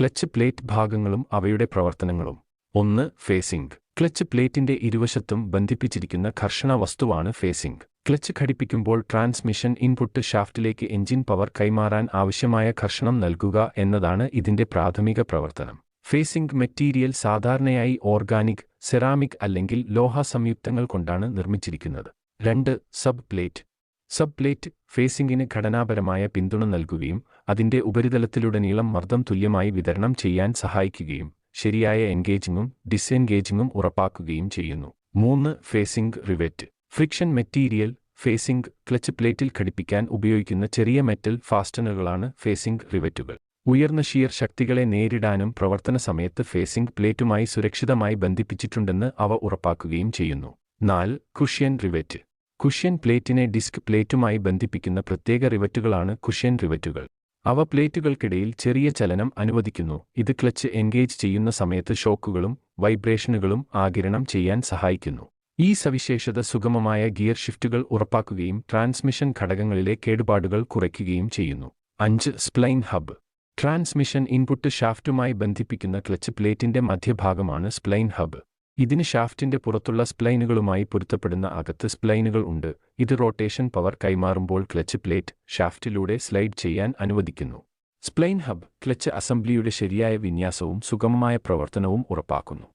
Clutch plate ഭാഗങ്ങളും അവയുടെ പ്രവർത്തനങ്ങളും. ഒന്ന് ഫേസിംഗ്. ക്ലച്ച് പ്ലേറ്റിന്റെ ഇരുവശത്തും ബന്ധിപ്പിച്ചിരിക്കുന്ന ഘർഷണ വസ്തുവാണ് ഫേസിംഗ്. ക്ലച്ച് ഘടിപ്പിക്കുമ്പോൾ ട്രാൻസ്മിഷൻ ഇൻപുട്ട് ഷാഫ്റ്റിലേക്ക് എഞ്ചിൻ പവർ കൈമാറാൻ ആവശ്യമായ ഘർഷണം നൽകുക എന്നതാണ് ഇതിന്റെ പ്രാഥമിക പ്രവർത്തനം. ഫേസിംഗ് മെറ്റീരിയൽ സാധാരണയായി ഓർഗാനിക് സെറാമിക് അല്ലെങ്കിൽ ലോഹ സംയുക്തങ്ങൾ കൊണ്ടാണ് നിർമ്മിച്ചിരിക്കുന്നത്. രണ്ട് സബ് പ്ലേറ്റ്. സബ് പ്ലേറ്റ് ഫേസിംഗിന് ഘടനാപരമായ പിന്തുണ നൽകുകയും അതിന്റെ ഉപരിതലത്തിലുടനീളം മർദ്ദം തുല്യമായി വിതരണം ചെയ്യാൻ സഹായിക്കുകയും ശരിയായ എൻഗേജിങ്ങും ഡിസ്എൻഗേജിങ്ങും ഉറപ്പാക്കുകയും ചെയ്യുന്നു. മൂന്ന് facing rivet. Friction material facing clutch പ്ലേറ്റിൽ ഘടിപ്പിക്കാൻ ഉപയോഗിക്കുന്ന ചെറിയ മെറ്റൽ ഫാസ്റ്റനറുകളാണ് ഫേസിംഗ് റിവെറ്റുകൾ. ഉയർന്ന ഷിയർ ശക്തികളെ നേരിടാനും പ്രവർത്തന സമയത്ത് ഫേസിംഗ് പ്ലേറ്റുമായി സുരക്ഷിതമായി ബന്ധിപ്പിച്ചിട്ടുണ്ടെന്ന് അവ ഉറപ്പാക്കുകയും ചെയ്യുന്നു. നാല് കുഷ്യൻ റിവറ്റ്. കുഷ്യൻ പ്ലേറ്റിനെ ഡിസ്ക് പ്ലേറ്റുമായി ബന്ധിപ്പിക്കുന്ന പ്രത്യേക റിവറ്റുകളാണ് കുഷ്യൻ റിവറ്റുകൾ. അവ പ്ലേറ്റുകൾക്കിടയിൽ ചെറിയ ചലനം അനുവദിക്കുന്നു. ഇത് ക്ലച്ച് എൻഗേജ് ചെയ്യുന്ന സമയത്ത് ഷോക്കുകളും വൈബ്രേഷനുകളും ആകിരണം ചെയ്യാൻ സഹായിക്കുന്നു. ഈ സവിശേഷത സുഗമമായ ഗിയർ ഷിഫ്റ്റുകൾ ഉറപ്പാക്കുകയും ട്രാൻസ്മിഷൻ ഘടകങ്ങളിലെ കേടുപാടുകൾ കുറയ്ക്കുകയും ചെയ്യുന്നു. അഞ്ച് സ്പ്ലൈൻ ഹബ്. ട്രാൻസ്മിഷൻ ഇൻപുട്ട് ഷാഫ്റ്റുമായി ബന്ധിപ്പിക്കുന്ന ക്ലച്ച് പ്ലേറ്റിന്റെ മധ്യഭാഗമാണ് സ്പ്ലൈൻ ഹബ്. ഇതിന് ഷാഫ്റ്റിന്റെ പുറത്തുള്ള സ്പ്ലൈനുകളുമായി പൊരുത്തപ്പെടുന്ന അകത്ത് സ്പ്ലൈനുകൾ ഉണ്ട്. ഇത് റോട്ടേഷൻ പവർ കൈമാറുമ്പോൾ ക്ലച്ച് പ്ലേറ്റ് ഷാഫ്റ്റിലൂടെ സ്ലൈഡ് ചെയ്യാൻ അനുവദിക്കുന്നു. സ്പ്ലൈൻ ഹബ് ക്ലച്ച് അസംബ്ലിയുടെ ശരിയായ വിന്യാസവും സുഗമമായ പ്രവർത്തനവും ഉറപ്പാക്കുന്നു.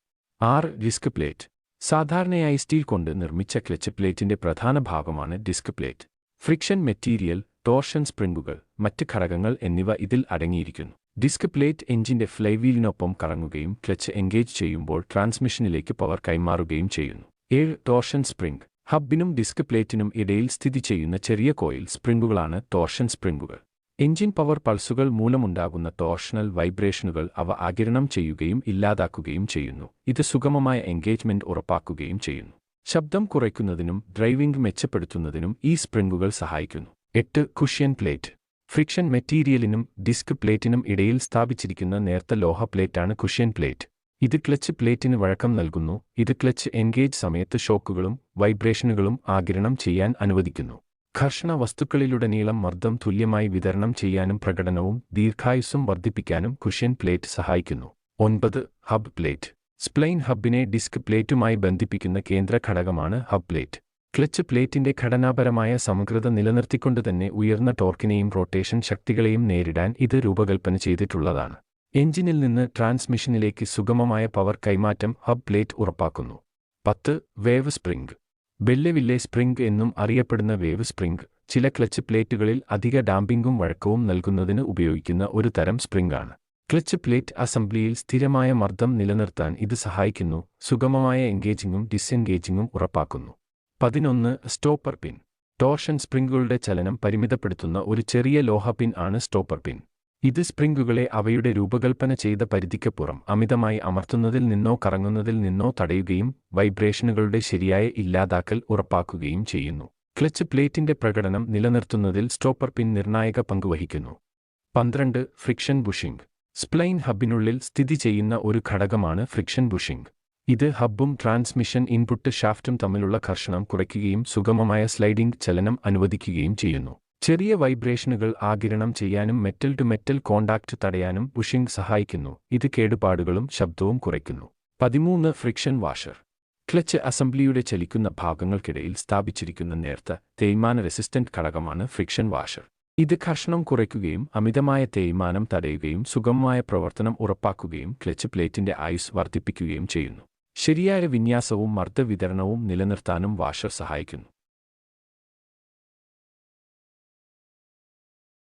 ആറ് ഡിസ്ക് പ്ലേറ്റ്. സാധാരണയായി സ്റ്റീൽ കൊണ്ട് നിർമ്മിച്ച ക്ലച്ച് പ്ലേറ്റിന്റെ പ്രധാന ഭാഗമാണ് disc plate. Friction material torsion സ്പ്രിംഗുകൾ മറ്റ് ഘടകങ്ങൾ എന്നിവ ഇതിൽ അടങ്ങിയിരിക്കുന്നു. ഡിസ്ക് പ്ലേറ്റ് എഞ്ചിന്റെ ഫ്ലൈവീലിനൊപ്പം കറങ്ങുകയും ക്ലച്ച് എൻഗേജ് ചെയ്യുമ്പോൾ ട്രാൻസ്മിഷനിലേക്ക് പവർ കൈമാറുകയും ചെയ്യുന്നു. ഏഴ് ടോർഷൻ സ്പ്രിംഗ്. ഹബിനും ഡിസ്ക് പ്ലേറ്റിനും ഇടയിൽ സ്ഥിതി ചെയ്യുന്ന ചെറിയ കോയിൽ സ്പ്രിംഗുകളാണ് ടോർഷൻ സ്പ്രിംഗുകൾ. എഞ്ചിൻ പവർ പൾസുകൾ മൂലമുണ്ടാകുന്ന ടോർഷണൽ വൈബ്രേഷനുകൾ അവ ആകിരണം ചെയ്യുകയും ഇല്ലാതാക്കുകയും ചെയ്യുന്നു. ഇത് സുഗമമായ എൻഗേജ്മെന്റ് ഉറപ്പാക്കുകയും ചെയ്യുന്നു. ശബ്ദം കുറയ്ക്കുന്നതിനും ഡ്രൈവിംഗ് മെച്ചപ്പെടുത്തുന്നതിനും ഈ സ്പ്രിംഗുകൾ സഹായിക്കുന്നു. എട്ട് കുഷ്യൻ പ്ലേറ്റ്. ഫ്രിക്ഷൻ മെറ്റീരിയലിനും ഡിസ്ക് പ്ലേറ്റിനും ഇടയിൽ സ്ഥാപിച്ചിരിക്കുന്ന നേർത്ത ലോഹ പ്ലേറ്റാണ് കുഷ്യൻ പ്ലേറ്റ്. ഇത് ക്ലച്ച് പ്ലേറ്റിന് വഴക്കം നൽകുന്നു. ഇത് ക്ലച്ച് എൻഗേജ് സമയത്ത് ഷോക്കുകളും വൈബ്രേഷനുകളും ആഗിരണം ചെയ്യാൻ അനുവദിക്കുന്നു. ഘർഷണ വസ്തുക്കളിലുടനീളം മർദ്ദം തുല്യമായി വിതരണം ചെയ്യാനും പ്രകടനവും ദീർഘായുസ്സും വർദ്ധിപ്പിക്കാനും കുഷ്യൻ പ്ലേറ്റ് സഹായിക്കുന്നു. ഒൻപത് ഹബ് പ്ലേറ്റ്. സ്പ്ലെയിൻ ഹബിനെ ഡിസ്ക് പ്ലേറ്റുമായി ബന്ധിപ്പിക്കുന്ന കേന്ദ്ര ഘടകമാണ് ഹബ് പ്ലേറ്റ്. ക്ലച്ച് പ്ലേറ്റിന്റെ ഘടനാപരമായ സമഗ്രത നിലനിർത്തിക്കൊണ്ടുതന്നെ ഉയർന്ന ടോർക്കിനെയും റൊട്ടേഷൻ ശക്തികളെയും നേരിടാൻ ഇത് രൂപകൽപ്പന ചെയ്തിട്ടുള്ളതാണ്. എഞ്ചിനിൽ നിന്ന് ട്രാൻസ്മിഷനിലേക്ക് സുഗമമായ പവർ കൈമാറ്റം ഹബ് പ്ലേറ്റ് ഉറപ്പാക്കുന്നു. പത്ത് വേവ് സ്പ്രിംഗ്. ബെല്ലെവില്ലെ സ്പ്രിംഗ് എന്നും അറിയപ്പെടുന്ന വേവ് സ്പ്രിംഗ് ചില ക്ലച്ച് പ്ലേറ്റുകളിൽ അധിക ഡാമ്പിംഗും വഴക്കവും നൽകുന്നതിന് ഉപയോഗിക്കുന്ന ഒരു തരം സ്പ്രിംഗാണ്. ക്ലച്ച് പ്ലേറ്റ് അസംബ്ലിയിൽ സ്ഥിരമായ മർദ്ദം നിലനിർത്താൻ ഇത് സഹായിക്കുന്നു സുഗമമായ എൻഗേജിങ്ങും ഡിസ്എൻഗേജിങ്ങും ഉറപ്പാക്കുന്നു. പതിനൊന്ന് സ്റ്റോപ്പർ പിൻ. ടോർഷൻ സ്പ്രിംഗുകളുടെ ചലനം പരിമിതപ്പെടുത്തുന്ന ഒരു ചെറിയ ലോഹ പിൻ ആണ് സ്റ്റോപ്പർ പിൻ. ഇത് സ്പ്രിംഗുകളെ അവയുടെ രൂപകൽപ്പന ചെയ്ത പരിധിക്കപ്പുറം അമിതമായി അമർത്തുന്നതിൽ നിന്നോ കറങ്ങുന്നതിൽ നിന്നോ തടയുകയും വൈബ്രേഷനുകളുടെ ശരിയായ ഇല്ലാതാക്കൽ ഉറപ്പാക്കുകയും ചെയ്യുന്നു. ക്ലച്ച് പ്ലേറ്റിന്റെ പ്രകടനം നിലനിർത്തുന്നതിൽ സ്റ്റോപ്പർ പിൻ നിർണായക പങ്കുവഹിക്കുന്നു പന്ത്രണ്ട് ഫ്രിക്ഷൻ ബുഷിംഗ്. സ്പ്ലൈൻ ഹബിനുള്ളിൽ സ്ഥിതി ചെയ്യുന്ന ഒരു ഘടകമാണ് ഫ്രിക്ഷൻ ബുഷിംഗ്. ഇത് ഹബ്ബും ട്രാൻസ്മിഷൻ ഇൻപുട്ട് ഷാഫ്റ്റും തമ്മിലുള്ള ഘർഷണം കുറയ്ക്കുകയും സുഗമമായ സ്ലൈഡിംഗ് ചലനം അനുവദിക്കുകയും ചെയ്യുന്നു. ചെറിയ വൈബ്രേഷനുകൾ ആകിരണം ചെയ്യാനും മെറ്റൽ ടു മെറ്റൽ കോണ്ടാക്റ്റ് തടയാനും പുഷിംഗ് സഹായിക്കുന്നു. ഇത് കേടുപാടുകളും ശബ്ദവും കുറയ്ക്കുന്നു. പതിമൂന്ന് ഫ്രിക്ഷൻ വാഷർ. ക്ലച്ച് അസംബ്ലിയുടെ ചലിക്കുന്ന ഭാഗങ്ങൾക്കിടയിൽ സ്ഥാപിച്ചിരിക്കുന്ന നേർത്ത തേയ്മാന റെസിസ്റ്റന്റ് ഘടകമാണ് ഫ്രിക്ഷൻ വാഷർ. ഇത് ഘർഷണം കുറയ്ക്കുകയും അമിതമായ തേയ്മാനം തടയുകയും സുഗമമായ പ്രവർത്തനം ഉറപ്പാക്കുകയും ക്ലച്ച് പ്ലേറ്റിന്റെ ആയുസ് വർദ്ധിപ്പിക്കുകയും ചെയ്യുന്നു. ശരിയായ വിന്യാസവും മർദ്ദവിതരണവും നിലനിർത്താനും വാഷർ സഹായിക്കുന്നു.